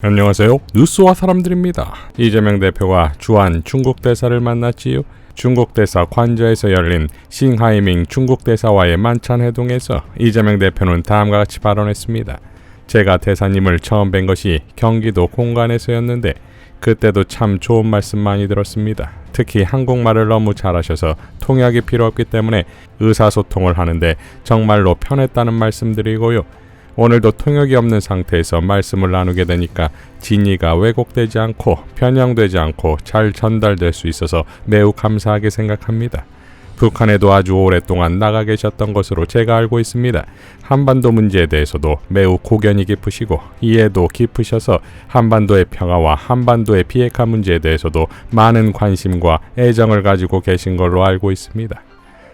안녕하세요. 뉴스와 사람들입니다. 이재명 대표가 주한 중국 대사를 만났지요. 중국 대사 관저에서 열린 싱하이밍 중국 대사와의 만찬 회동에서 이재명 대표는 다음과 같이 발언했습니다. 제가 대사님을 처음 뵌 것이 경기도 공간에서였는데 그때도 참 좋은 말씀 많이 들었습니다. 특히 한국말을 너무 잘하셔서 통역이 필요 없기 때문에 의사소통을 하는데 정말로 편했다는 말씀드리고요. 오늘도 통역이 없는 상태에서 말씀을 나누게 되니까 진의가 왜곡되지 않고 편향되지 않고 잘 전달될 수 있어서 매우 감사하게 생각합니다. 북한에도 아주 오랫동안 나가 계셨던 것으로 제가 알고 있습니다. 한반도 문제에 대해서도 매우 고견이 깊으시고 이해도 깊으셔서 한반도의 평화와 한반도의 비핵화 문제에 대해서도 많은 관심과 애정을 가지고 계신 걸로 알고 있습니다.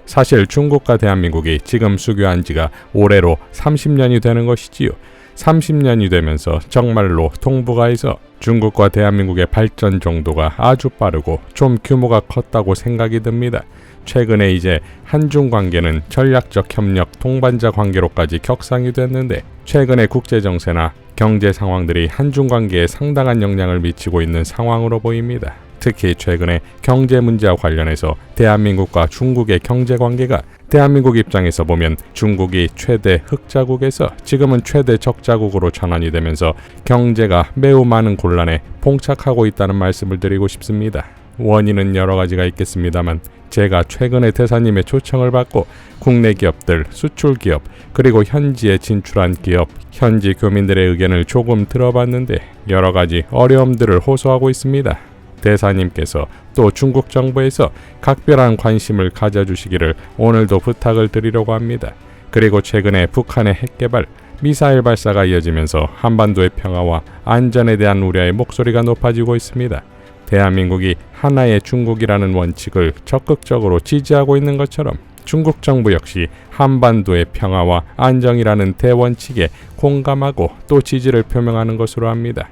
사실 중국과 대한민국이 지금 수교한 지가 올해로 30년이 되는 것이지요. 30년이 되면서 정말로 통부가에서 중국과 대한민국의 발전 정도가 아주 빠르고 좀 규모가 컸다고 생각이 듭니다. 최근에 이제 한중 관계는 전략적 협력 동반자 관계로까지 격상이 됐는데 최근의 국제 정세나 경제 상황들이 한중 관계에 상당한 영향을 미치고 있는 상황으로 보입니다. 특히 최근에 경제 문제와 관련해서 대한민국과 중국의 경제 관계가 대한민국 입장에서 보면 중국이 최대 흑자국에서 지금은 최대 적자국으로 전환이 되면서 경제가 매우 많은 곤란에 봉착하고 있다는 말씀을 드리고 싶습니다. 원인은 여러 가지가 있겠습니다만 제가 최근에 대사님의 초청을 받고 국내 기업들, 수출 기업, 그리고 현지에 진출한 기업, 현지 교민들의 의견을 조금 들어봤는데 여러 가지 어려움들을 호소하고 있습니다. 대사님께서 또 중국 정부에서 각별한 관심을 가져주시기를 오늘도 부탁을 드리려고 합니다. 그리고 최근에 북한의 핵개발, 미사일 발사가 이어지면서 한반도의 평화와 안전에 대한 우려의 목소리가 높아지고 있습니다. 대한민국이 하나의 중국이라는 원칙을 적극적으로 지지하고 있는 것처럼 중국 정부 역시 한반도의 평화와 안정이라는 대원칙에 공감하고 또 지지를 표명하는 것으로 합니다.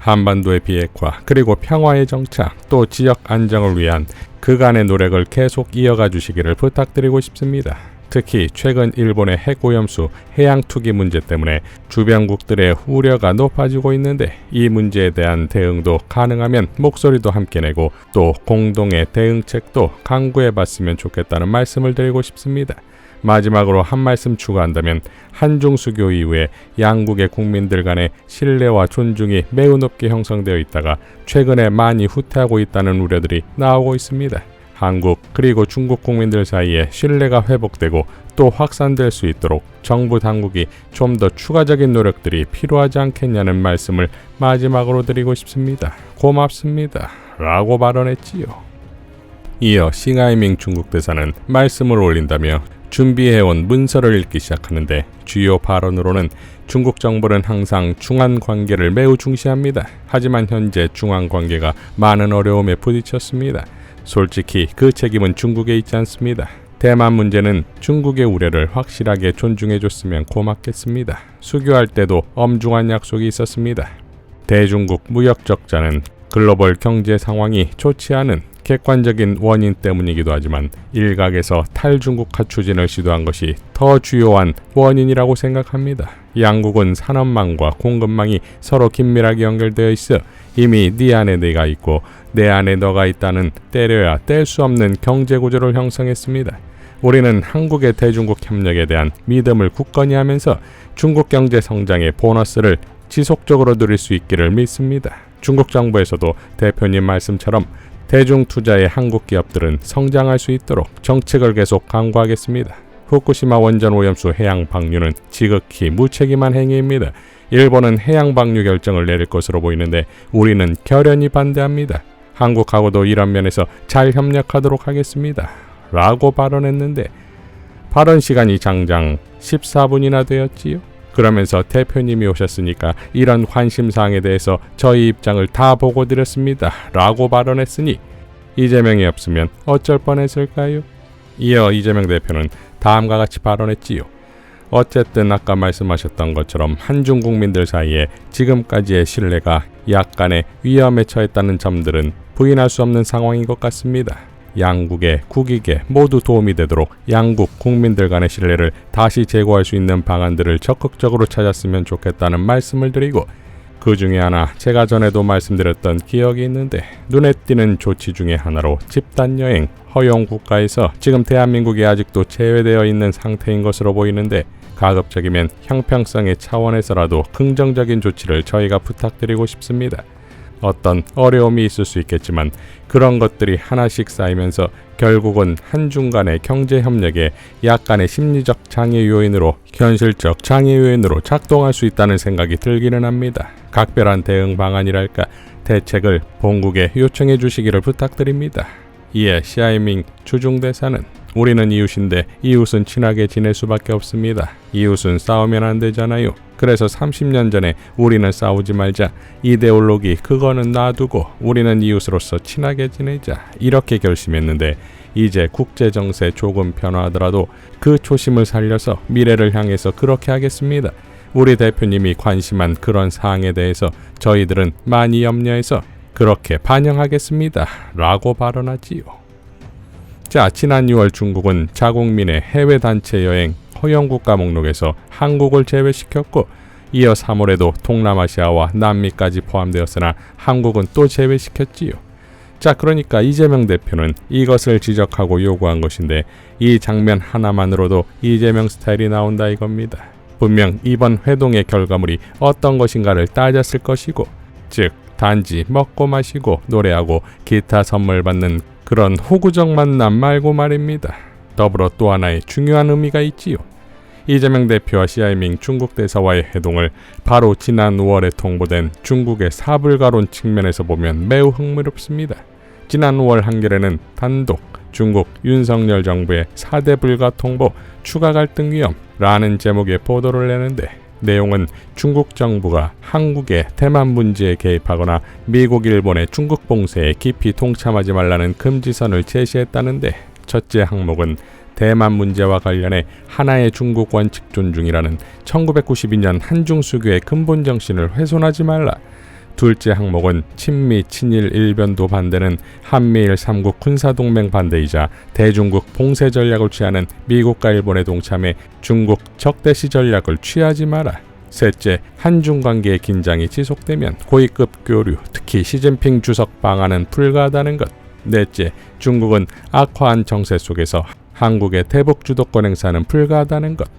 한반도의 비핵화 그리고 평화의 정착 또 지역 안정을 위한 그간의 노력을 계속 이어가 주시기를 부탁드리고 싶습니다. 특히 최근 일본의 핵오염수 해양 투기 문제 때문에 주변국들의 우려가 높아지고 있는데 이 문제에 대한 대응도 가능하면 목소리도 함께 내고 또 공동의 대응책도 강구해 봤으면 좋겠다는 말씀을 드리고 싶습니다. 마지막으로 한 말씀 추가한다면 한중 수교 이후에 양국의 국민들 간의 신뢰와 존중이 매우 높게 형성되어 있다가 최근에 많이 후퇴하고 있다는 우려들이 나오고 있습니다. 한국 그리고 중국 국민들 사이에 신뢰가 회복되고 또 확산될 수 있도록 정부 당국이 좀 더 추가적인 노력들이 필요하지 않겠냐는 말씀을 마지막으로 드리고 싶습니다. 고맙습니다. 라고 발언했지요. 이어 싱하이밍 중국 대사는 말씀을 올린다며 준비해온 문서를 읽기 시작하는데 주요 발언으로는 중국 정부는 항상 중한 관계를 매우 중시합니다. 하지만 현재 중한 관계가 많은 어려움에 부딪혔습니다. 솔직히 그 책임은 중국에 있지 않습니다. 대만 문제는 중국의 우려를 확실하게 존중해줬으면 고맙겠습니다. 수교할 때도 엄중한 약속이 있었습니다. 대중국 무역 적자는 글로벌 경제 상황이 좋지 않은 객관적인 원인 때문이기도 하지만 일각에서 탈중국화 추진을 시도한 것이 더 주요한 원인이라고 생각합니다. 양국은 산업망과 공급망이 서로 긴밀하게 연결되어 있어 이미 네 안에 내가 있고 내 안에 너가 있다는 때려야 뗄 수 없는 경제 구조를 형성했습니다. 우리는 한국의 대중국 협력에 대한 믿음을 굳건히 하면서 중국 경제 성장의 보너스를 지속적으로 누릴 수 있기를 믿습니다. 중국 정부에서도 대표님 말씀처럼 대중 투자의 한국 기업들은 성장할 수 있도록 정책을 계속 강구하겠습니다. 후쿠시마 원전 오염수 해양 방류는 지극히 무책임한 행위입니다. 일본은 해양 방류 결정을 내릴 것으로 보이는데 우리는 결연히 반대합니다. 한국하고도 이런 면에서 잘 협력하도록 하겠습니다. 라고 발언했는데 발언 시간이 장장 14분이나 되었지요. 그러면서 대표님이 오셨으니까 이런 관심사항에 대해서 저희 입장을 다 보고 드렸습니다. 라고 발언했으니 이재명이 없으면 어쩔 뻔했을까요? 이어 이재명 대표는 다음과 같이 발언했지요. 어쨌든 아까 말씀하셨던 것처럼 한중 국민들 사이에 지금까지의 신뢰가 약간의 위험에 처했다는 점들은 부인할 수 없는 상황인 것 같습니다. 양국의 국익에 모두 도움이 되도록 양국 국민들 간의 신뢰를 다시 제고할 수 있는 방안들을 적극적으로 찾았으면 좋겠다는 말씀을 드리고 그 중에 하나 제가 전에도 말씀드렸던 기억이 있는데 눈에 띄는 조치 중에 하나로 집단 여행 허용 국가에서 지금 대한민국이 아직도 제외되어 있는 상태인 것으로 보이는데 가급적이면 형평성의 차원에서라도 긍정적인 조치를 저희가 부탁드리고 싶습니다. 어떤 어려움이 있을 수 있겠지만 그런 것들이 하나씩 쌓이면서 결국은 한중간의 경제 협력에 약간의 심리적 장애 요인으로 현실적 장애 요인으로 작동할 수 있다는 생각이 들기는 합니다. 각별한 대응 방안이랄까 대책을 본국에 요청해 주시기를 부탁드립니다. 이에 시아이밍 주중대사는 우리는 이웃인데 이웃은 친하게 지낼 수밖에 없습니다. 이웃은 싸우면 안 되잖아요. 그래서 30년 전에 우리는 싸우지 말자. 이데올로기 그거는 놔두고 우리는 이웃으로서 친하게 지내자. 이렇게 결심했는데 이제 국제 정세 조금 변화하더라도 그 초심을 살려서 미래를 향해서 그렇게 하겠습니다. 우리 대표님이 관심한 그런 사항에 대해서 저희들은 많이 염려해서 그렇게 반영하겠습니다. 라고 발언하지요. 자, 지난 6월 중국은 자국민의 해외 단체 여행 허용 국가 목록에서 한국을 제외시켰고 이어 3월에도 동남아시아와 남미까지 포함되었으나 한국은 또 제외시켰지요. 자, 그러니까 이재명 대표는 이것을 지적하고 요구한 것인데 이 장면 하나만으로도 이재명 스타일이 나온다 이겁니다. 분명 이번 회동의 결과물이 어떤 것인가를 따졌을 것이고, 즉 단지 먹고 마시고 노래하고 기타 선물 받는 그런 호구적 만남 말고 말입니다. 더불어 또 하나의 중요한 의미가 있지요. 이재명 대표와 시아이밍 중국 대사와의 회동을 바로 지난 5월에 통보된 중국의 사불가론 측면에서 보면 매우 흥미롭습니다. 지난 5월 한겨레는 단독 중국 윤석열 정부의 4대 불가 통보 추가 갈등 위험라는 제목의 보도를 내는데 내용은 중국 정부가 한국의 대만 문제에 개입하거나 미국, 일본의 중국 봉쇄에 깊이 동참하지 말라는 금지선을 제시했다는데 첫째 항목은 대만 문제와 관련해 하나의 중국 원칙 존중이라는 1992년 한중 수교의 근본 정신을 훼손하지 말라. 둘째 항목은 친미 친일 일변도 반대는 한미일 삼국 군사동맹 반대이자 대중국 봉쇄 전략을 취하는 미국과 일본의 동참에 중국 적대시 전략을 취하지 마라. 셋째, 한중 관계의 긴장이 지속되면 고위급 교류, 특히 시진핑 주석 방안은 불가하다는 것. 넷째, 중국은 악화한 정세 속에서 한국의 대북 주도권 행사는 불가하다는 것.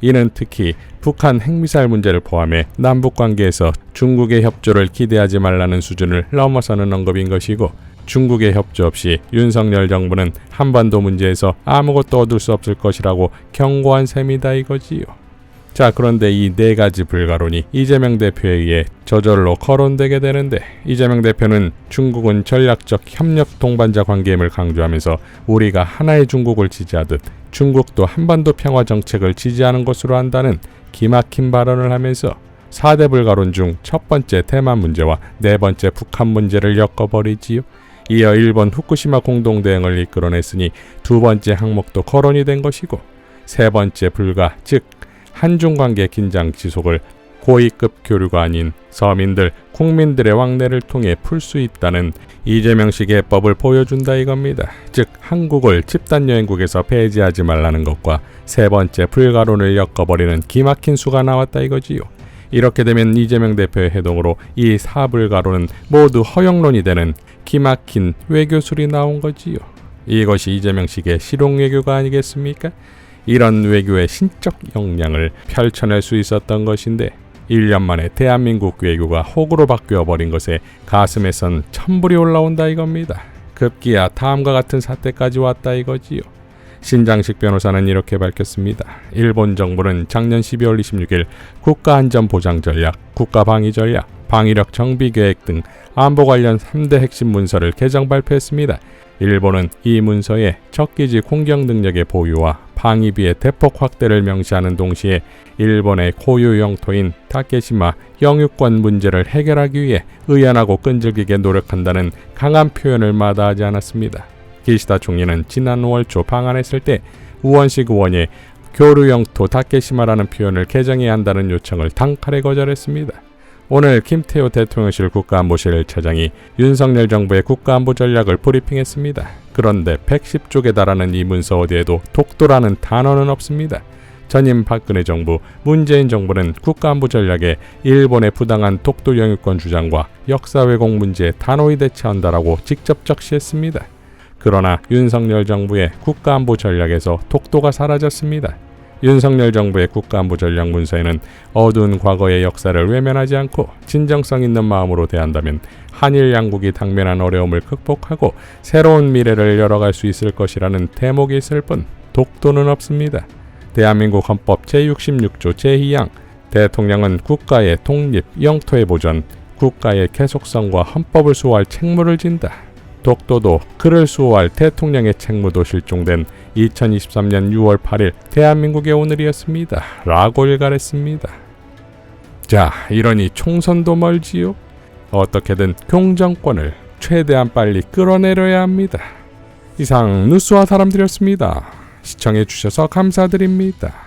이는 특히 북한 핵미사일 문제를 포함해 남북 관계에서 중국의 협조를 기대하지 말라는 수준을 넘어서는 언급인 것이고 중국의 협조 없이 윤석열 정부는 한반도 문제에서 아무것도 얻을 수 없을 것이라고 경고한 셈이다 이거지요. 자, 그런데 이 네 가지 불가론이 이재명 대표에 의해 저절로 거론되게 되는데 이재명 대표는 중국은 전략적 협력 동반자 관계임을 강조하면서 우리가 하나의 중국을 지지하듯 중국도 한반도 평화 정책을 지지하는 것으로 한다는 기막힌 발언을 하면서 4대 불가론 중 첫 번째 대만 문제와 네 번째 북한 문제를 엮어버리지요. 이어 일본 후쿠시마 공동대응을 이끌어냈으니 두 번째 항목도 거론이 된 것이고 세 번째 불가 즉 한중 관계 긴장 지속을 고위급 교류가 아닌 서민들, 국민들의 왕래를 통해 풀 수 있다는 이재명식 예법을 보여준다 이겁니다. 즉 한국을 집단 여행국에서 폐지하지 말라는 것과 세 번째 불가론을 엮어버리는 기막힌 수가 나왔다 이거지요. 이렇게 되면 이재명 대표의 해동으로 이 사불가론은 모두 허용론이 되는 기막힌 외교술이 나온 거지요. 이것이 이재명식의 실용외교가 아니겠습니까? 이런 외교의 신적 역량을 펼쳐낼 수 있었던 것인데 1년 만에 대한민국 외교가 호구로 바뀌어 버린 것에 가슴에선 천불이 올라온다 이겁니다. 급기야 다음과 같은 사태까지 왔다 이거지요. 신장식 변호사는 이렇게 밝혔습니다. 일본 정부는 작년 12월 26일 국가안전보장전략, 국가방위전략, 방위력 정비 계획 등 안보 관련 3대 핵심 문서를 개정 발표했습니다. 일본은 이 문서에 적기지 공격 능력의 보유와 방위비의 대폭 확대를 명시하는 동시에 일본의 고유 영토인 타케시마 영유권 문제를 해결하기 위해 의연하고 끈질기게 노력한다는 강한 표현을 마다하지 않았습니다. 기시다 총리는 지난 5월 초 방한했을 때 우원식 의원이 교류 영토 타케시마라는 표현을 개정해야 한다는 요청을 단칼에 거절했습니다. 오늘 김태호 대통령실 국가안보실 차장이 윤석열 정부의 국가안보 전략을 브리핑했습니다. 그런데 110쪽에 달하는 이 문서 어디에도 독도라는 단어는 없습니다. 전임 박근혜 정부, 문재인 정부는 국가안보 전략에 일본의 부당한 독도 영유권 주장과 역사 왜곡 문제에 단호히 대처한다라고 직접 적시했습니다. 그러나 윤석열 정부의 국가안보 전략에서 독도가 사라졌습니다. 윤석열 정부의 국가안보 전략 문서에는 어두운 과거의 역사를 외면하지 않고 진정성 있는 마음으로 대한다면 한일 양국이 당면한 어려움을 극복하고 새로운 미래를 열어갈 수 있을 것이라는 대목이 있을 뿐 독도는 없습니다. 대한민국 헌법 제66조 제2항 대통령은 국가의 독립, 영토의 보전, 국가의 계속성과 헌법을 수호할 책무를 진다. 독도도 그를 수호할 대통령의 책무도 실종된 2023년 6월 8일 대한민국의 오늘이었습니다. 라고 일갈했습니다. 자, 이러니 총선도 멀지요? 어떻게든 공정권을 최대한 빨리 끌어내려야 합니다. 이상 뉴스와 사람들이었습니다. 시청해주셔서 감사드립니다.